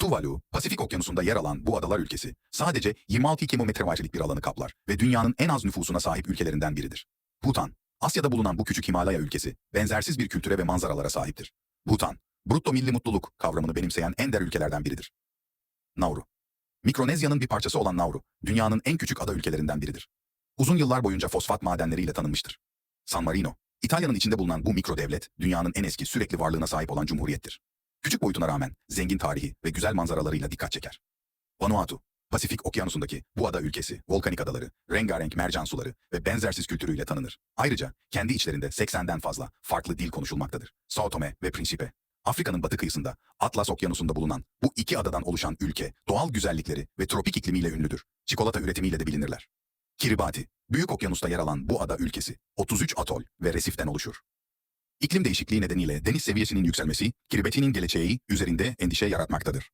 Tuvalu, Pasifik Okyanusu'nda yer alan bu adalar ülkesi, sadece 26 kilometrevarelik bir alanı kaplar ve dünyanın en az nüfusuna sahip ülkelerinden biridir. Bhutan, Asya'da bulunan bu küçük Himalaya ülkesi, benzersiz bir kültüre ve manzaralara sahiptir. Bhutan, brutto milli mutluluk kavramını benimseyen ender ülkelerden biridir. Nauru, Mikronezya'nın bir parçası olan Nauru, dünyanın en küçük ada ülkelerinden biridir. Uzun yıllar boyunca fosfat madenleriyle tanınmıştır. San Marino, İtalya'nın içinde bulunan bu mikro devlet, dünyanın en eski sürekli varlığına sahip olan cumhuriyettir. Küçük boyutuna rağmen zengin tarihi ve güzel manzaralarıyla dikkat çeker. Vanuatu, Pasifik Okyanusu'ndaki bu ada ülkesi, volkanik adaları, rengarenk mercan suları ve benzersiz kültürüyle tanınır. Ayrıca kendi içlerinde 80'den fazla farklı dil konuşulmaktadır. Sao Tome ve Principe, Afrika'nın batı kıyısında, Atlas Okyanusu'nda bulunan bu iki adadan oluşan ülke, doğal güzellikleri ve tropik iklimiyle ünlüdür. Çikolata üretimiyle de bilinirler. Kiribati, Büyük Okyanus'ta yer alan bu ada ülkesi, 33 atol ve resiften oluşur. İklim değişikliği nedeniyle deniz seviyesinin yükselmesi, Kiribati'nin geleceği üzerinde endişe yaratmaktadır.